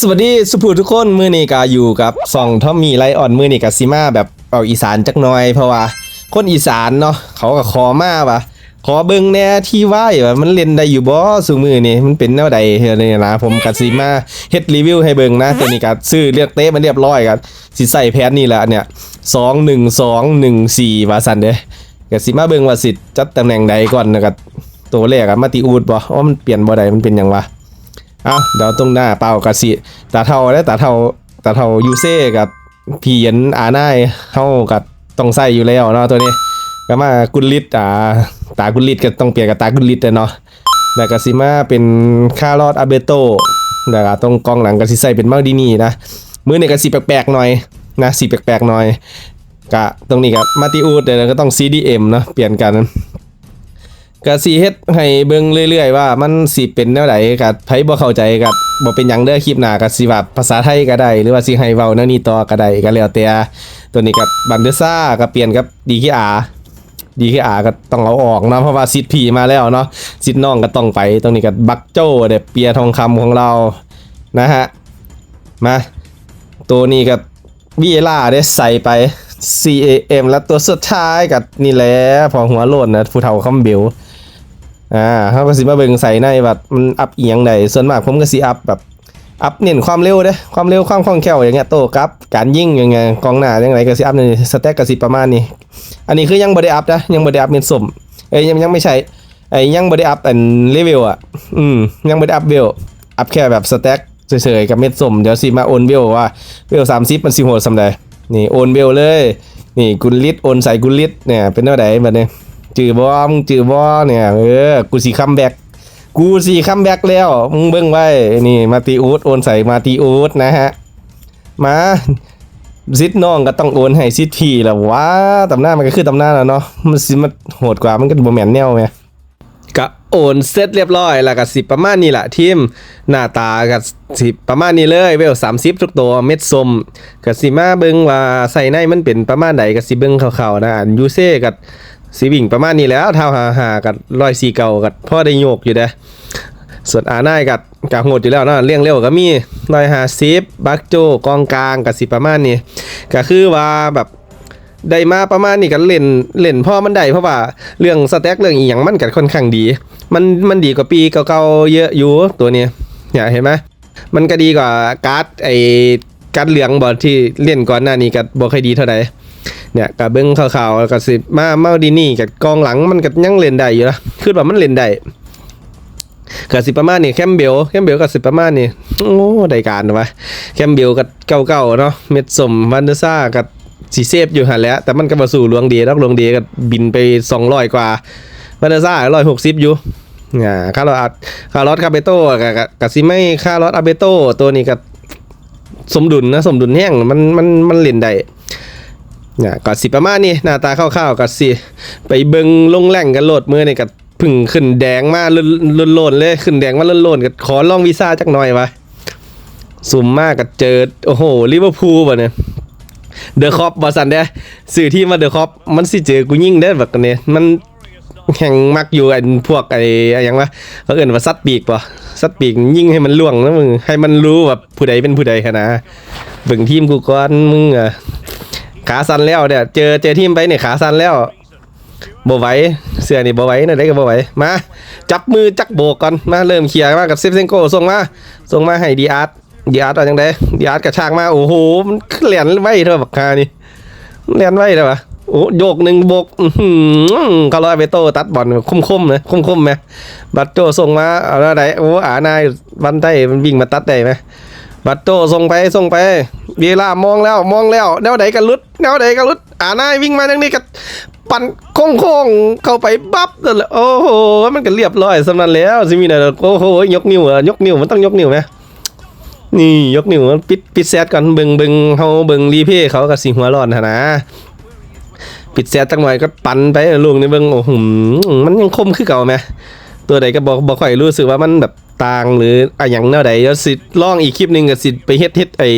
สวัสดีสุภูทุกคนมือนีก็อยู่กับซองทอมมี่ไลออนมือนีกับซิมาแบบเอาอีสานจักหน่อยเพราะว่า คนอีสานเนาะเขาก็ขอมาว่าขอเบิ่งแน่ที่ไหวว่ามันเล่นได้อยู่บ่สุมือนี่มันเป็นแนวใดเฮ้ยนะผมกับซิมาเฮ็ดรีวิวให้เบิ่งนะตัวนี้ก็ซื้อเรียกเต้มันเรียบร้อยกันสิใส่แพทนี่แหละเนี่ย21214ว่าซั่นเด้ก็สิมาเบิ่งว่าสิจัดตำแหน่งใดก่อนนะครับตัวแรกอะมาติอูดบ่ว่ามันเปลี่ยนบ่ได้มันเป็นยังวะ เอาเดี๋ยวตรงหน้าเป่ากะสิตาเทาและตาเทาตาเทายูเซ่กับพีเห็นอาน้ายเข้ากับต้องใส่อยู่แล้วเนาะตัวนี้ ก็มากุลิตอ่าตากุลิตก็ต้องเปลี่ยนกับตากุลิตเนาะแล้วก็สิมาเป็นคารอดอาเบโตแล้วก็ตรงกองหลังก็สิใส่เป็นมาดินี่นะมือเนี่ยก็สิแปลกๆหน่อยนะสีแปลกๆหน่อยกะตรงนี้กับมาติอูดเดี๋ยวก็ต้อง CDM เนาะเปลี่ยนกัน ก็สิเฮ็ดให้เบิ่งเรื่อยๆว่ามันสิเป็นแนวใดกับไผบ่เข้าใจกับบ่เป็นหยังเด้อคลิปหน้าก็สิว่าภาษาไทยก็ได้ หรือว่าสิให้เว้าแนวนี้ต่อก็ได้ก็แล้วแต่ตัวนี้กับบันเดซ่าก็เปลี่ยนกับ DKR DKR ก็ต้องเอาออกเนาะเพราะว่าซิดผีมาแล้วเนาะซิดน้องก็ต้องไปตรงนี้กับบักโจ้เด้เปียทองคำของเรานะฮะมาตัวนี้กับวีเอล่าได้ใส่ไป CAM แล้วตัวสุดท้ายกับนี่แหละพอหัวโลดนะผู้เฒ่าคำเบล อ่าเขาก็สิมาเบิ่งใส่ในแบบมันอัพเอียงใดส่วนมากผมก็สิอัพแบบอัพเน้นความเร็วเด้ความเร็วความคล่องแคล่วอย่างเงี้ยโต้กลับการยิงอย่างเงี้ยกองหน้าอย่างไรก็สิอัพในสเต็กก็สิประมาณนี้ อันนี้คือยังบ่ได้อัพนะยังบ่ได้อัพเม็ดสมเอ้ยยังยังไม่ใช่ไอ้ยังบ่ได้อัพอันเลเวลอะอืมยังบ่ได้อัพเวลอัพแค่แบบสเต็กเฉยๆกับเม็ดสมเดี๋ยวสิมาโอนเวลว่าเวล30มันสิโหดสำใดนี่โอนเวลเลย นี่กุลลิตโอนใส่กุลลิตเนี่ยเป็นเท่าไหร่บัดนี้ จือบอมงจือบอเนี่ยเออกูสีคัมแบ็กกูสีคัมแบ็กแล้วมึงเบิ่งไว้นี่มาตีอูดโอนใส่มาตีอูดนะฮะมาซิดน้องก็ต้องโอนให้ซิดพี่แล้วว้าตำหน้ามันก็คือตำหน้าแล้วเนาะมันสิมันโหดกว่ามันก็บ่แมนแนวไงก็โอนเสร็จเรียบร้อย แล้วก็สิประมาณนี้แหละทีมหน้าตาก็สิประมาณนี้เลยเวล30ทุกตัวเม็ดสมก็สิมาเบิ่งว่าใส่ในมันเป็นประมาณใดก็สิเบิ่งคร่าวๆนะยูเซ่กับ สีวิ่งประมาณนี้แล้วเท่าหาหากับร้อยสีเก่ากับพ่อได้โยกอยู่เด้ส่วนอาหน้ายกับกะโหดอยู่แล้วเนาะเลี้ยงเร็วก็มีร้อยหาซิบบักโจกองกลางกับสิประมาณนี้ก็คือว่าแบบได้มาประมาณนี้กันเล่นเล่นพ่อมันได้เพราะว่าเรื่องสแต็กเรื่องอีหยังมันกัค่อนข้างดี มันมันดีกว่าปีเก่าๆเยอะอยู่ตัวนี้เนี่ยเห็นไหมมันก็ดีกว่าการ์ดไอ้การ์ดเหลืองบอลที่เล่นก่อนหน้านี้ก็บ่ค่อยดีเท่าไหร่ เนี่ยกับเบิ้งข่าวๆแล้วก็สิมาเมาดีนี่กับกองหลังมันก็ยังเล่นได้อยู่นะคือว่ามันเล่นได้ก็สิประมาณนี้แคมเบลแคมเบลก็สิประมาณนี้โอ้ได้การวะแคมเบลกับเก่าๆเนาะเม็ดสมวันเดซ่ากับสีเซฟอยู่หันแล้ว แต่มันก็มาสู่หลวงเดียรักหลวงเดียก็บินไป200กว่าวันเดอร์ซ่า160อยู่อ่าคาร์ลอสคาร์ลอสคาเบโต้กับกับสิไม่คาร์ลอสอาเบโต้ตัวนี้ก็สมดุลนะสมดุลแห้งมันมันมันเล่นได้ นี่ยก็สิประมาณนี้หน้าตาคร่าวๆก็สิ ไปเบิงลงแหล่งกันโหลดมือนี่ก็เพึ่งขึ้นแดงมาล้นๆโลนเลยขึ้นแดงมาล้นๆก็ขอลองวีซ่าจักหน่อยวะสุ่มมากก็เจอโอ้โหลิเวอร์พูลบ่เนี่ยเดอะคอปบอสันเด้สื่อที่มาเดอะคอปมันสิเจอกูยิ่งได้แบบนี้มันแข่งมักอยู่ไอ้พวกไอ้อ้หยังวะเขาเอื่นว่าซัดปีกปะซัดปีกยิ่งให้มันล่วงนะมึงให้มันรู้แบบผู้ใดเป็นผู้ใดขนาดเบิ่งทีมกูก่อนมึงอะ ขาสั่นแล้วเนี่ยเจอเจอทีมไปเนี่ยขาสั่นแล้วบ่ไหวเสื้อนี่บ่ไหวนะได้ก็บ่ไหวมาจับมือจักโบกก่อนมาเริ่มเคลียร์มากับเซฟเซนโกส่งมาส่งมาให้ดีอาร์ตดีอาร์ตว่าจังไดดีอาร์ตกระชากมาโอ้โหมันเหรียญไว้เท่าบักคานี่เหรียญไว้เท่าปะโอ้โยกหนึ่งโบกอื้อหือเขาลอยไปโตตัดบอลคุ้มๆนะคมๆไหมบัตโจส่งมาเอาแล้วไหนโอ้อานายวันไต้มันวิ่งมาตัดได้ไหม บัตโตส่งไปส่งไป เวลามองแล้วมองแล้วแนวไหนกันลุดแนวไหนกันลุดอ่านายวิ่งมาทางนี้ก็ปั่นโค้งโค้งๆเข้าไปปั๊บนั่นแหละโอ้โหมันก็เรียบร้อยสำนันแล้วสิมีแต่โอ้โหยกนิ้วเหรอยกนิ้วมันต้องยกนิ้วไหมนี่ยกนิ้วมันปิดปิดแซดก่อนเบิงเบิงเฮาเบิงรีเพย์เขาก็สิหัวร้อนนะปิดแซดจังหน่อยก็ปั่นไปลูกนี่เบิงโอ้โหมันยังคมคือเก่าไหมตัวใดก็บอกบอกค่อยรู้สึกว่ามันแบบ ต่างหรืออะอย่างแนวใดเดี๋ยวสิลองอีกคลิปหนึ่งก็สิไปเฮ็ดเฮ็ดไอ้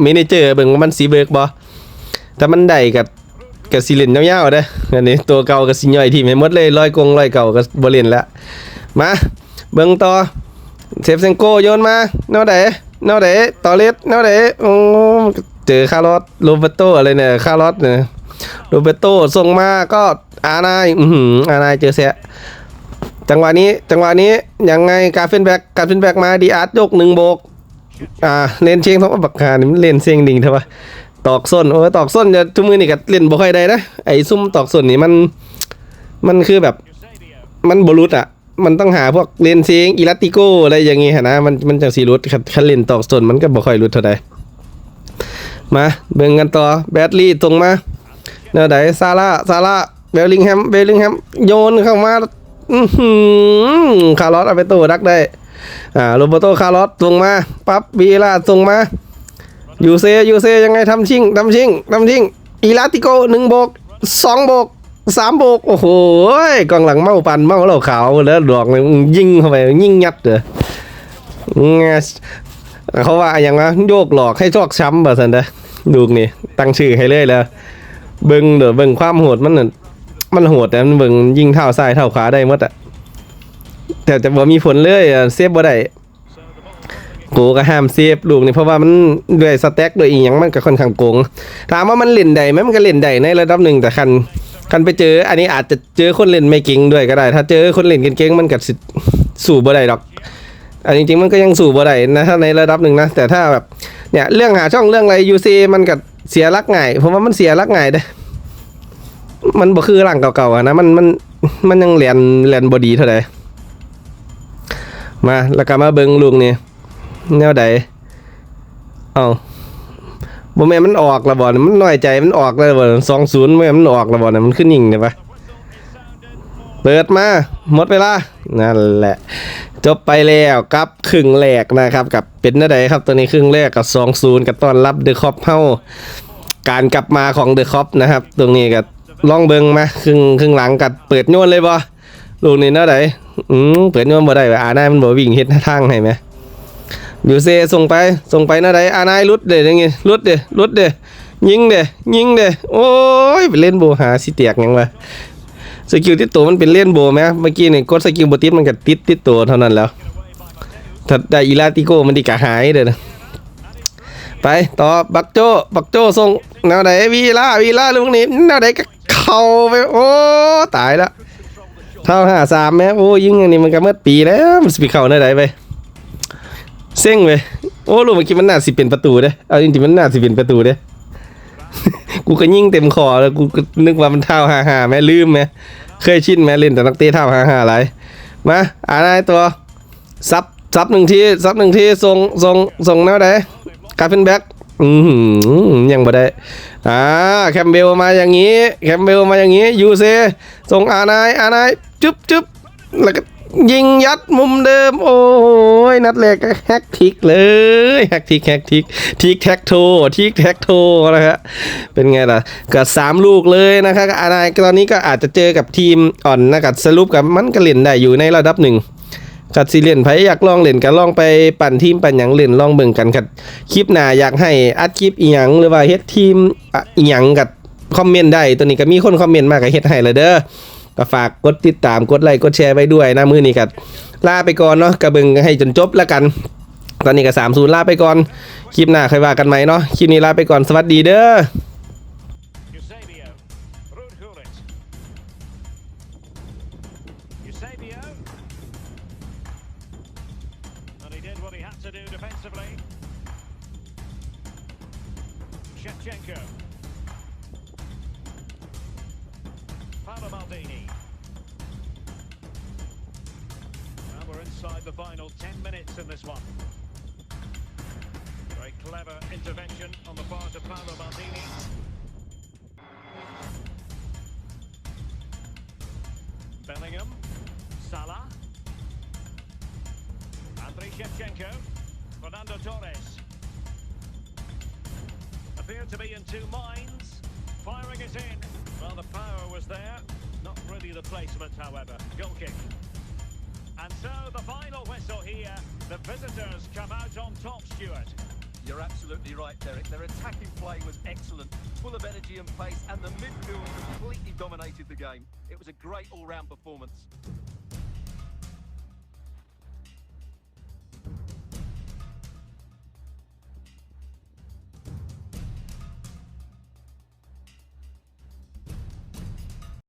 เมนเจอร์เบิ่งว่ามันสิเบิกบ่ถ้ามันได้กับกับสิเล่นยาวๆเด้ออันนี้ตัวเก่าก็สิย่อยทีมให้หมดเลยร้อยกงร้อยเก่าก็บ่เล่นแล้วมาเบิ่งต่อเซฟเซนโกโยนมาแนวใดแนวไหนตอเลสแนวไหนโอ้เจอคาร์ลอสโรเบโตอะไรเนี่ยคาร์ลอสเนี่ยโรเบโตส่งมาก็อานายอือหืออานายเจอแซะ จังหวะนี้จังหวะนี้ยังไงการเฟนแบ็กการเฟนแบ็กมาดีอาร์ตยกหนึ่งโบกอ่าเล่นเชียงท้องบักคานี่มันเล่นเชียงดิ่งเถอะวะตอกส้นโอ้ยตอกส้นจะทุกมือนี่ก็เล่นบ่ค่อยได้นะไอ้ซุ่มตอกส้นนี่มันมันคือแบบมันบรุษอะ มันต้องหาพวกเลนเซียงอิลัติโกอะไรอย่างงี้นะมันมันจังสีรุดคันคันเล่นตอกส้นมันก็บ่ค่อยรุดเท่าใดมาเบิ่งกันต่อแบดลี่ตรงมาแนวใดซาร่าซาร่าเบลลิงแฮมเบลลิงแฮมโยนเข้ามา อือหือคาร์ลอสเอาไปโต้ดักได้ อ่าโรเบโตคาร์ลอสส่งมา ปั๊บวีลาส่งมา ยูเซยูเซยังไงทำชิงทำชิงทำชิงอีลาติโกหนึ่งโบกสองโบกสามโบก โอ้โหกองหลังเมาปันเมาเหล่าขาวแล้วดอกเลยยิงเข้าไปยิงยัดเลยเขาว่าอย่างว่าโยกหลอกให้ชอกช้ำแบบสันเด้อดูนี่ตั้งชื่อให้เลยแล้วเบิ่งเด้อเบิ่งความโหดมันน่ะ มันโหดแต่มันเบิ่งยิงเท้าซ้ายเท้าขวาได้หมดอะแต่จะบ่มีผลเลยอะเซฟบ่ได้กูก็ห้ามเซฟลูกนี่เพราะว่ามันด้วยสแต็กด้วยอีหยังมันก็ค่อนข้างโกงถามว่ามันเล่นได้ไหมมันก็เล่นได้ในระดับหนึ่งแต่คันคันไปเจอ อันนี้อาจจะเจอคนเล่นไม่เก่งด้วยก็ได้ ถ้าเจอคนเล่นเก่งๆมันก็สิสู้บ่ได้ดอกอันจริงๆมันก็ยังสู้บ่ได้นะถ้าในระดับหนึ่งนะแต่ถ้าแบบเนี่ยเรื่องหาช่องเรื่องอะไรยูซีมันก็เสียรักง่ายผมว่ามันเสียรักง่ายเด้ มันบ่คือหลังเก่าๆอะนะมันมันมันยังเรียนเรียนบ่ดีเท่าใดมาแล้วก็มาเบิ่งลูกนี่แนวใดเอาบ่แม่มันออกละบ่เนี่ยมันน้อยใจมันออกแล้วบ่20แม่มันออกละบ่เนี่ยมันขึ้นยิงเนี่ยปะเปิดมาหมดเวลานั่นแหละ จบไปแล้วกับครึ่งแรกนะครับกับเป็นแนวใดครับตัวนี้ครึ่งแรกกับ20กับต้อนรับเดอะคอปเฮาการกลับมาของเดอะคอปนะครับ ตรงนี้ก็ ลองเบิ่งมาครึ่งครึ่งหลังกัดเปิดโยนเลยบ่ลูกนี่เนาะไดอืมเปิดโยนบ่ได้ว่าอาหนายมันบ่วิ่งเฮ็ดทางให้ไหมอยู่เซส่งไปส่งไปเนาะไดอานายลุดเด้อยังไงลุดเด้ลุดเด้ยิงเด้ยิงเด้โอ้ยไปเล่นโบหาสิเตียกหยังวะสกิลที่ตัวมันเป็นเล่นโบไหมเมื่อกี้นี่กดสกิลบ่ติดมันก็ติดติดตัวเท่านั้นแล้วถ้าได้อีลาติโกมันดีกะหายเด้อนะไปต่อบักโจบักโจส่งแนวไหนวีลาวีลาลูกนี้แนวไหนก็ เข้าไปโอ้ตายละเท่าห้าสามแม้โอ้ยิงอันนี้มันก็เมื่อปีแล้วมันสปีเข้าได้ไหนไปเซ็งไปโอ้ลูกเมื่อกี้มันน่าสิเป็นประตูเด้เอาจริงๆมันน่าสิเป็นประตูเด้กูก็ยิงเต็มคอแล้วกูก็นึกว่ามันเท่าห้าห้าแม่ลืมไหมเคยชินไหมเล่นแต่นักเตะเท่าห้าห้าอะไรมาอ่านได้ตัวซับซับหนึ่งทีซับหนึ่งทีส่งส่งส่งแนวไหนการเป็นแบ็ค อืยังบ่ได้อ่าแคมเบลมาอย่างนี้ แคมเบลมาอย่างนี้ยูเซส่งอานายอานายจุ๊บจุ๊บแล้วก็ยิงยัดมุมเดิม โอ้ยนัดแรกก็แฮกทิกเลยแฮกทิกแฮกทิกทิกแท็กโททิกแท็กโทนะฮะเป็นไงล่ะก็สามลูกเลยนะครับอานายตอนนี้ก็อาจจะเจอกับทีมอ่อนนะครับสรุปกับมันก็เล่นได้อยู่ในระดับหนึ่ง กัดสิเล่นไผอยากลองเล่นกันลองไปปั่นทีมปั่นหยังเล่นลองเบิ่งกันครับคลิปหน้าอยากให้อัดคลิปอีหยังหรือว่าเฮ็ดทีมอีหยังกับคอมเมนต์ได้ตัวนี้ก็มีคนคอมเมนต์มาก็เฮ็ดให้เลยเด้อก็ฝากกดติดตามกดไลค์กดแชร์ไว้ด้วยนะมื้อนี้ก็ลาไปก่อนเนาะก็เบิ่งให้จนจบแล้วกัน ตอนนี้ก็30ลาไปก่อนคลิปหน้าค่อยว่ากันใหมเนาะคลิปนี้ลาไปก่อนสวัสดีเด้อ did what he had to do defensively. Shevchenko. Paolo Maldini. Now we're inside the final 10 minutes in this one. Very clever intervention on the part of Paolo Maldini. Bellingham, Salah, Shevchenko, Fernando Torres. Appeared to be in two minds. Firing it in. Well, the power was there. Not really the placement, however. Goal kick. And so the final whistle here. The visitors come out on top, Stuart. You're absolutely right, Derek. Their attacking play was excellent, full of energy and pace, and the midfield completely dominated the game. It was a great all-round performance.